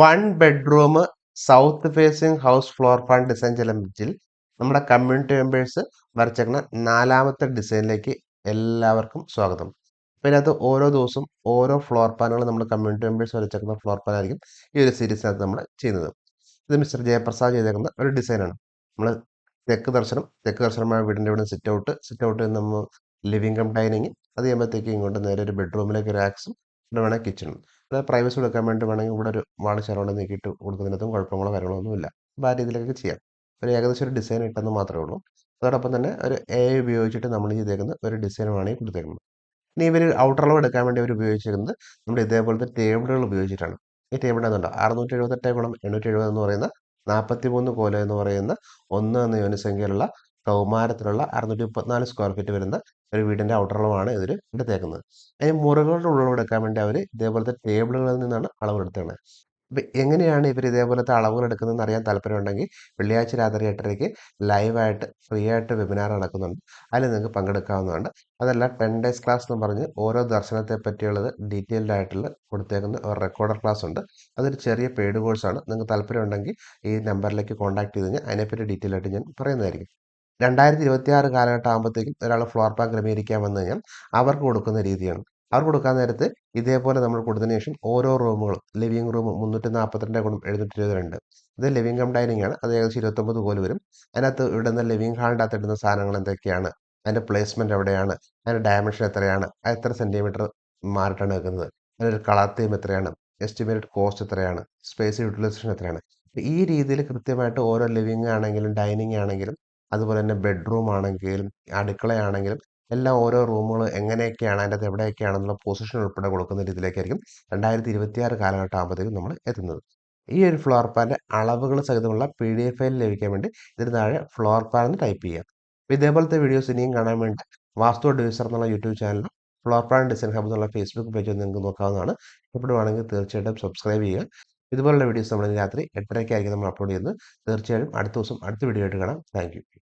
One bedroom south facing house floor plan design ചലഞ്ചിൽ നമ്മുടെ community members വരച്ചേക്കുന്ന നാലാമത്തെ ഡിസൈനിലേക്ക് എല്ലാവർക്കും സ്വാഗതം. അപ്പോൾ ഇതിനകത്ത് ഓരോ ദിവസവും ഓരോ ഫ്ലോർ പ്ലാനുകൾ നമ്മൾ കമ്മ്യൂണിറ്റി മെമ്പേഴ്സ് വരച്ചേക്കുന്ന ഫ്ലോർ പ്ലാൻ ആയിരിക്കും ഈ ഒരു സീരീസിനകത്ത് നമ്മൾ ചെയ്യുന്നത്. ഇത് മിസ്റ്റർ ജയപ്രസാദ് ചെയ്തേക്കുന്ന ഒരു ഡിസൈനാണ്. നമ്മൾ തെക്ക് ദർശനം തെക്ക് ദർശനമായ വീടിന്റെ ഇവിടെ സിറ്റ് ഔട്ട് സിറ്റ് ഔട്ട് നമ്മൾ ലിവിംഗ് കം ഡൈനിങ് അത് ചെയ്യുമ്പോഴത്തേക്ക് ഇങ്ങോട്ട് നേരെ ഒരു ബെഡ്റൂമിലേക്ക് ഒരു ആക്സും ഇവിടെ വേണേൽ അതായത് പ്രൈവസി കൊടുക്കാൻ വേണ്ടി വേണമെങ്കിൽ ഇവിടെ ഒരു വാൾ ചരവണ്ട് നീക്കിയിട്ട് കൊടുക്കുന്നതിനകത്തും കുഴപ്പങ്ങളോ കാര്യങ്ങളോ ഒന്നുമില്ല അപ്പോൾ ആ രീതിയിലൊക്കെ ചെയ്യാം. ഒരു ഏകദേശം ഒരു ഡിസൈൻ ഇട്ടെന്ന് മാത്രമേ ഉള്ളൂ. അതോടൊപ്പം തന്നെ ഒരു എ ഉപയോഗിച്ചിട്ട് നമ്മൾ ചെയ്തേക്കുന്ന ഒരു ഡിസൈനുമാണ് ഈ കൊടുത്തേക്കുന്നത്. ഇനി ഇവർ ഔട്ടർ അളവ് എടുക്കാൻ വേണ്ടി അവർ ഉപയോഗിച്ചിരിക്കുന്നത് നമ്മൾ ഇതേപോലത്തെ ടേബിളുകൾ ഉപയോഗിച്ചിട്ടാണ്. ഈ ടേബിൾ എന്നുണ്ടോ അറുന്നൂറ്റി എഴുപത്തെട്ട് ഗുണം എണ്ണൂറ്റി എഴുപത് എന്ന് പറയുന്ന നാൽപ്പത്തി മൂന്ന് കോല എന്ന് പറയുന്ന ഒന്ന് എന്ന യൂണിസംഖ്യയിലുള്ള കൗമാരത്തിലുള്ള അറുന്നൂറ്റി മുപ്പത്തിനാല് സ്ക്വയർ ഫീറ്റ് വരുന്ന ഒരു വീടിന്റെ ഔട്ടർ അളവാണ് ഇതിൽ എടുത്തേക്കുന്നത്. അതിന് മുറികളുടെ ഉള്ളളവ് എടുക്കാൻ വേണ്ടി അവർ ഇതേപോലത്തെ ടേബിളുകളിൽ നിന്നാണ് അളവെടുത്തത് അപ്പം എങ്ങനെയാണ് ഇവർ ഇതേപോലത്തെ അളവുകൾ എടുക്കുന്നതെന്ന് അറിയാൻ താല്പര്യമുണ്ടെങ്കിൽ വെള്ളിയാഴ്ച രാത്രി എട്ടരയ്ക്ക് ലൈവായിട്ട് ഫ്രീ ആയിട്ട് വെബിനാർ നടക്കുന്നുണ്ട്. അതിൽ നിങ്ങൾക്ക് പങ്കെടുക്കാവുന്നതാണ്. അതല്ല ടെൻ ഡേയ്സ് ക്ലാസ് എന്ന് പറഞ്ഞ് ഓരോ ദർശനത്തെ പറ്റിയുള്ളത് ഡീറ്റെയിൽഡ് ആയിട്ടുള്ള കൊടുത്തേക്കുന്ന ഒരു റെക്കോർഡർ ക്ലാസ് ഉണ്ട്. അതൊരു ചെറിയ പെയ്ഡ് കോഴ്സാണ് നിങ്ങൾക്ക് താല്പര്യമുണ്ടെങ്കിൽ ഈ നമ്പറിലേക്ക് കോൺടാക്ട് ചെയ്ത് കഴിഞ്ഞാൽ അതിനെപ്പറ്റി ഡീറ്റെയിൽ ആയിട്ട് ഞാൻ പറയുന്നതായിരിക്കും. രണ്ടായിരത്തി ഇരുപത്തി ആറ് കാലഘട്ടം ആകുമ്പോഴത്തേക്കും ഒരാൾ ഫ്ലോർ പ്ലാൻ ക്രമീകരിക്കാൻ വന്നു കഴിഞ്ഞാൽ അവർക്ക് കൊടുക്കുന്ന രീതിയാണ്. അവർ കൊടുക്കാൻ നേരത്ത് ഇതേപോലെ നമ്മൾ കൊടുത്തതിന് ശേഷം ഓരോ റൂമുകളും ലിവിംഗ് റൂം മുന്നൂറ്റി നാൽപ്പത്തിരണ്ട് ഗുണം എഴുന്നൂറ്റി ഇരുപത്തിരണ്ട് ഇത് ലിവിംഗ് കം ഡൈനിങ് ആണ്. അത് ഏകദേശം ഇരുപത്തൊമ്പത് കോൽ വരും. അതിനകത്ത് ഇവിടുന്ന് ലിവിംഗ് ഹാളിന്റെ അകത്ത് ഇടുന്ന സാധനങ്ങൾ എന്തൊക്കെയാണ്? അതിന്റെ പ്ലേസ്മെന്റ് എവിടെയാണ്? അതിന്റെ ഡയമെൻഷൻ എത്രയാണ്? എത്ര സെന്റിമീറ്റർ മാറിയിട്ടാണ് വെക്കുന്നത്? അതിന്റെ കളർ തീം എത്രയാണ്? എസ്റ്റിമേറ്റഡ് കോസ്റ്റ് എത്രയാണ്? സ്പേസ് യൂട്ടിലൈസേഷൻ എത്രയാണ്? ഈ രീതിയിൽ കൃത്യമായിട്ട് ഓരോ ലിവിംഗ് ആണെങ്കിലും ഡൈനിങ് ആണെങ്കിലും അതുപോലെ തന്നെ ബെഡ്റൂം ആണെങ്കിലും അടുക്കളയാണെങ്കിലും എല്ലാം ഓരോ റൂമുകൾ എങ്ങനെയൊക്കെയാണ് അതിന്റെ അകത്ത് എവിടെയൊക്കെയാണെന്നുള്ള പൊസിഷൻ ഉൾപ്പെടെ കൊടുക്കുന്ന രീതിയിലേക്കായിരിക്കും രണ്ടായിരത്തി ഇരുപത്തിയാറ് കാലഘട്ടം ആകുമ്പോഴത്തേക്കും നമ്മൾ എത്തുന്നത്. ഈ ഒരു ഫ്ലോർ പ്ലാന്റെ അളവുകൾ സഹിതമുള്ള പി ഡി എഫ് ഫയൽ ലഭിക്കാൻ വേണ്ടി ഇതിന് താഴെ ഫ്ലോർ പ്ലാൻ എന്ന് ടൈപ്പ് ചെയ്യാം അപ്പോൾ ഇതേപോലത്തെ വീഡിയോസ് ഇനിയും കാണാൻ വേണ്ടി വാസ്തു ഡിവിസർ എന്നുള്ള യൂട്യൂബ് ചാനലും ഫ്ലോർ പ്ലാൻ ഡിസൈൻ ഹബ് എന്നുള്ള ഫേസ്ബുക്ക് പേജ് നിങ്ങൾക്ക് നോക്കാവുന്നതാണ്. ഇഷ്ടപ്പെടുവാണെങ്കിൽ തീർച്ചയായിട്ടും സബ്സ്ക്രൈബ് ചെയ്യുക. ഇതുപോലുള്ള വീഡിയോസ് നമ്മൾ രാത്രി എട്ടരയ്ക്കായിരിക്കും നമ്മൾ അപ്ലോഡ് ചെയ്യുന്നത്. തീർച്ചയായും അടുത്ത ദിവസം അടുത്ത വീഡിയോ ആയിട്ട് കാണാം. താങ്ക്